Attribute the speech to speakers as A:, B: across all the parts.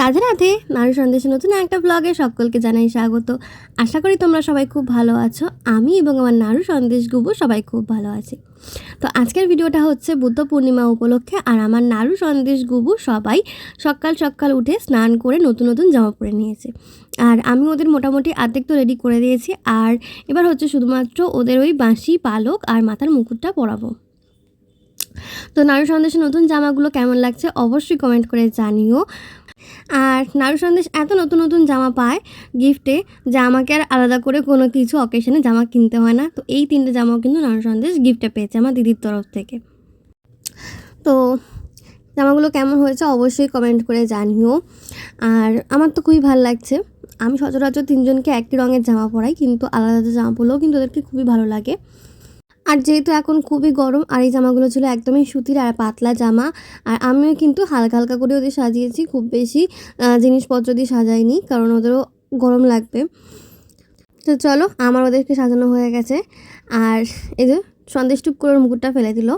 A: রাধে রাধে নারী সন্দেশে নতুন একটা ব্লগে সকলকে জানাই স্বাগত। আশা করি তোমরা সবাই খুব ভালো আছো। আমি এবং আমার নাড়ু সন্দেশ গুবু সবাই খুব ভালো আছি। তো আজকের ভিডিওটা হচ্ছে বুদ্ধ পূর্ণিমা উপলক্ষে আর আমার নাড়ু সন্দেশ গুবু সবাই সকাল সকাল উঠে স্নান করে নতুন নতুন জামা পরে নিয়েছে। আর আমি ওদের মোটামুটি আর্ধেক তো রেডি করে দিয়েছি। আর এবার হচ্ছে শুধুমাত্র ওদের ওই বাঁশি, পালক আর মাথার মুকুটটা পরাবো। তো নাড়ু সন্দেশে নতুন জামাগুলো কেমন লাগছে অবশ্যই কমেন্ট করে জানিও। আর নাড়ু সন্দেশ এত নতুন নতুন জামা পায় গিফটে যে আমাকে আর আলাদা করে কোনো কিছু অকেশনে জামা কিনতে হয় না। তো এই তিনটে জামাও কিন্তু নাড়ু সন্দেশ গিফটে পেয়েছে আমার দিদির তরফ থেকে। তো জামাগুলো কেমন হয়েছে অবশ্যই কমেন্ট করে জানিও। আর আমার তো খুবই ভালো লাগছে। আমি সচরাচর তিনজনকে একই রঙের জামা পরাই, কিন্তু আলাদা আলাদা জামা পরলেও কিন্তু ওদেরকে খুবই ভালো লাগে। আর যেহেতু এখন খুবই গরম, আর এই জামাগুলো ছিল একদমই সুতির আর পাতলা জামা, আর আমিও কিন্তু হালকা হালকা করে ওদের সাজিয়েছি, খুব বেশি জিনিসপত্র দিয়ে সাজাইনি, কারণ ওদেরও গরম লাগবে। তো চলো, আমার ওদেরকে সাজানো হয়ে গেছে, আর এই যে সন্দেশ টুপ করে মুকুটটা ফেলে দিল।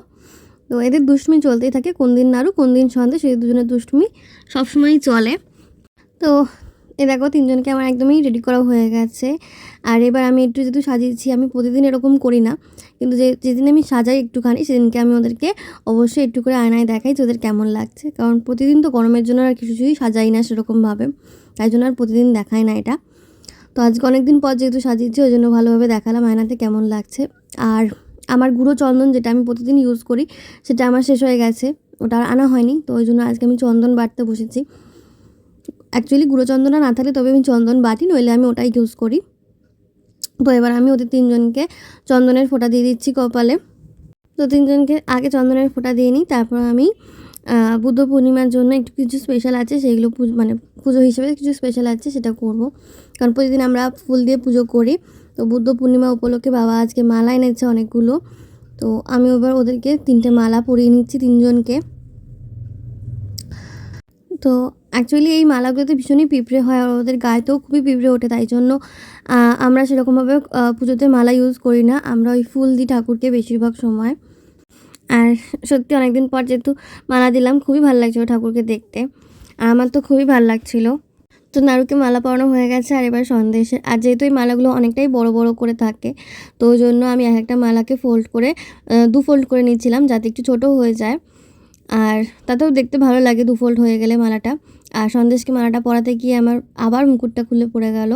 A: তো এদের দুষ্টুমি চলতেই থাকে কোন দিন নাড়ু কোন দিন সন্দেশ, এই দুজনের দুষ্টুমি সবসময়ই চলে। তো এ দেখো তিনজনকে আমার একদমই রেডি করা হয়ে গেছে। আর এবার আমি একটু যেহেতু সাজিয়েছি, আমি প্রতিদিন এরকম করি না। কিন্তু যে, যেদিন আমি সাজাই একটুখানি, সেদিনকে আমি ওদেরকে অবশ্যই একটু করে আয়নায় দেখাই যে ওদের কেমন লাগছে। কারণ প্রতিদিন তো গরমের জন্য আর কিছু কিছুই সাজাই না সেরকমভাবে। তাই জন্য আর প্রতিদিন দেখাই না এটা। তো আজকে অনেক দিন পর যেহেতু সাজিয়েছি, ওই জন্য ভালোভাবে দেখালাম আয়নাতে কেমন লাগছে। আর আমার গুঁড়ো চন্দন যেটা আমি প্রতিদিন ইউজ করি, সেটা আমার শেষ হয়ে গেছে। ওটা আর আনা হয়নি, তো ওই জন্য আজকে আমি চন্দন বাড়তে বসেছি। অ্যাকচুয়ালি গুঁড়ো চন্দনটা না থাকলে তবে আমি চন্দন বাটি, নইলে আমি ওটাই ইউজ করি। তো এবার আমি ওদের তিনজনকে চন্দনের ফোঁটা দিয়ে দিচ্ছি কপালে। তো তিনজনকে আগে চন্দনের ফোঁটা দিয়ে নিই, তারপর আমি বুদ্ধ পূর্ণিমার জন্য একটু কিছু স্পেশাল আছে সেইগুলো মানে পুজো হিসেবে কিছু স্পেশাল আছে, সেটা করব। কারণ প্রতিদিন আমরা ফুল দিয়ে পুজো করি। তো বুদ্ধ পূর্ণিমা উপলক্ষে বাবা আজকে মালা এনেছে অনেকগুলো। তো আমি এবার ওদেরকে তিনটে মালা পরিয়ে নিচ্ছি তিনজনকে। তো অ্যাকচুয়ালি এই মালাগুলোতে ভীষণই পিঁপড়ে হয় আর ওদের গায়েতেও খুবই পিঁপড়ে ওঠে, তাই জন্য আমরা সেরকমভাবে পুজোতে মালা ইউজ করি না। আমরা ওই ফুল দিই ঠাকুরকে বেশিরভাগ সময়। আর সত্যি অনেকদিন পর যেহেতু মালা দিলাম, খুবই ভালো লাগছিল ঠাকুরকে দেখতে। আর আমার তো খুবই ভালো লাগছিল। তো নাড়ুকে মালা পরানো হয়ে গেছে আর এবার সন্দেশে আর যেহেতু এই মালাগুলো অনেকটাই বড় বড় করে থাকে, তো ওই জন্য আমি এক একটা মালাকে ফোল্ড করে দু ফোল্ড করে নিচ্ছিলাম যাতে একটু ছোটো হয়ে যায়। আর তাতেও দেখতে ভালো লাগে দু ফোল্ড হয়ে গেলে মালাটা। আর সন্দেশকে মালাটা পরাতে গিয়ে আমার আবার মুকুটটা খুলে পড়ে গেল।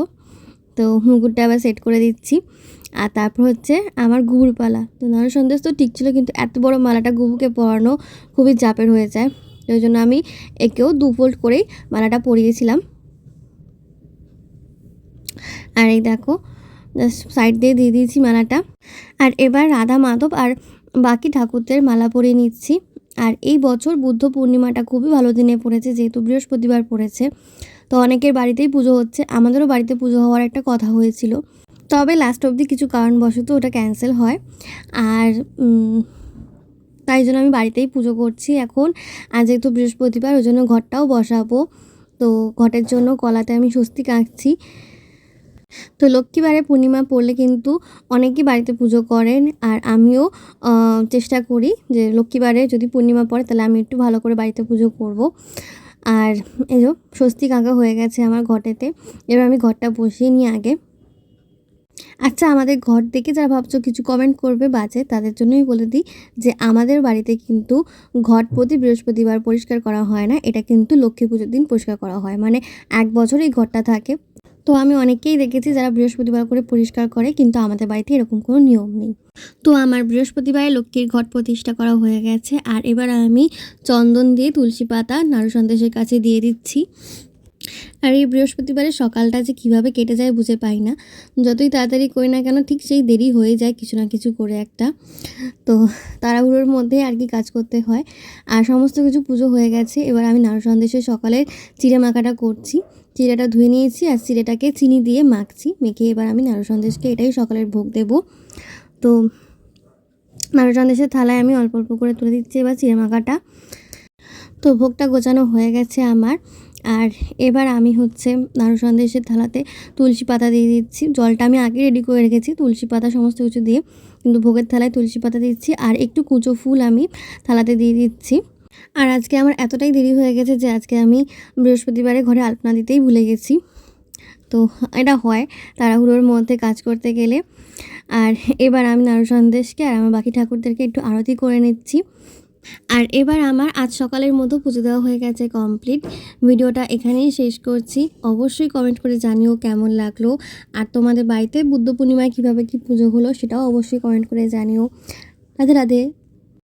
A: তো মুকুটটা আবার সেট করে দিচ্ছি। আর তারপর হচ্ছে আমার গুবুর পালা। তো নানু সন্দেশ তো ঠিক ছিল, কিন্তু এত বড় মালাটা গুবুকে পরানো খুবই চাপের হয়ে যায়। ওই জন্য আমি একেও দু ফোল্ড করেই মালাটা পরিয়েছিলাম। আর এই দেখো সাইড দিয়ে দিয়ে দিয়েছি মালাটা। আর এবার রাধা মাধব আর বাকি ঠাকুরদের মালা পরিয়ে নিচ্ছি। আর এই বছর বুদ্ধ পূর্ণিমাটা খুবই ভালো দিনে পড়েছে, যেহেতু বৃহস্পতিবার পড়েছে। তো অনেকের বাড়িতেই পুজো হচ্ছে, আমাদেরও বাড়িতে পুজো হওয়ার একটা কথা হয়েছিল। তবে লাস্ট অবধি কিছু কারণবশত ওটা ক্যান্সেল হয়। আর তাই জন্য আমি বাড়িতেই পুজো করছি এখন। আর যেহেতু বৃহস্পতিবার, ওই জন্য ঘরটাও বসাবো। তো ঘটের জন্য কলাতে আমি স্বস্তি আঁকছি তো লক্ষ্মীবারে পূর্ণিমা পড়লে কিন্তু অনেকেই বাড়িতে পুজো করেন আর আমিও চেষ্টা করি যে লক্ষ্মীবারে যদি পূর্ণিমা পড়ে তাহলে আমি একটু ভালো করে বাড়িতে পুজো করব। আর এই যে স্বস্তিক আঁকা হয়ে গেছে আমার ঘটেতে, এবার আমি ঘরটা বসিয়ে নিই আগে। আচ্ছা আমাদের ঘর দেখে যারা ভাবছ কিছু কমেন্ট করবে বাজে, তাদের জন্যই বলে দিই যে আমাদের বাড়িতে কিন্তু ঘট প্রতি বৃহস্পতিবার পরিষ্কার করা হয় না, এটা কিন্তু লক্ষ্মী পুজোর দিন পরিষ্কার করা হয়। মানে এক বছর এই ঘরটা থাকে। তো আমি অনেকেই দেখেছি যারা বৃহস্পতিবার করে পরিষ্কার করে, কিন্তু আমাদের বাড়িতে এরকম কোনো নিয়ম নেই। তো আমার বৃহস্পতিবারে লক্ষ্মীর ঘট প্রতিষ্ঠা করা হয়ে গেছে, আর এবার আমি চন্দন দিয়ে তুলসী পাতা নারু সন্দেশের কাছে দিয়ে দিচ্ছি। আর এই বৃহস্পতিবারের সকালটা যে কীভাবে কেটে যায় বুঝে পাই না। যতই তাড়াতাড়ি করি না কেন ঠিক সেই দেরি হয়ে যায় কিছু না কিছু করে একটা। তো তাড়াহুড়োর মধ্যে আর কি কাজ করতে হয়। আর সমস্ত কিছু পুজো হয়ে গেছে। এবার আমি নাড়ু সন্দেশের সকালের চিড়ে মাখাটা করছি। চিড়েটা ধুয়ে নিয়েছি আর চিড়েটাকে চিনি দিয়ে মাখছি। মেখে এবার আমি নাড়ু সন্দেশকে এটাই সকালের ভোগ দেব। তো নাড়ু সন্দেশের থালায় আমি অল্প অল্প করে তুলে দিচ্ছি এবার চিড়ে মাখাটা। তো ভোগটা গোছানো হয়ে গেছে আমার। আর এবার আমি হচ্ছে নাড়ু সন্দেশের থালাতে তুলসী পাতা দিয়ে দিচ্ছি। জলটা আমি আগে রেডি করে রেখেছি, তুলসী পাতা সমস্ত কিছু দিয়ে। কিন্তু ভোগের থালায় তুলসী পাতা দিচ্ছি আর একটু কুচো ফুল আমি থালাতে দিয়ে দিচ্ছি। আর আজকে আমার এতটাই দেরি হয়ে গেছে যে আজকে আমি বৃহস্পতিবারে ঘরে আলপনা দিতেই ভুলে গেছি। তো এটা হয় তাড়াহুড়োর মধ্যে কাজ করতে গেলে। আর এবার আমি নাড়ু সন্দেশকে আর আমার বাকি ঠাকুরদেরকে একটু আরতি করে নিচ্ছি। আর এবার আমার আজ সকালের মতো পুজো দেওয়া হয়ে গেছে কমপ্লিট ভিডিওটা এখানেই শেষ করছি। অবশ্যই কমেন্ট করে জানিও কেমন লাগল। আর তোমাদের বাড়িতে বুদ্ধ পূর্ণিমায় কীভাবে কী পুজো হলো সেটাও অবশ্যই কমেন্ট করে জানিও। রাধে রাধে।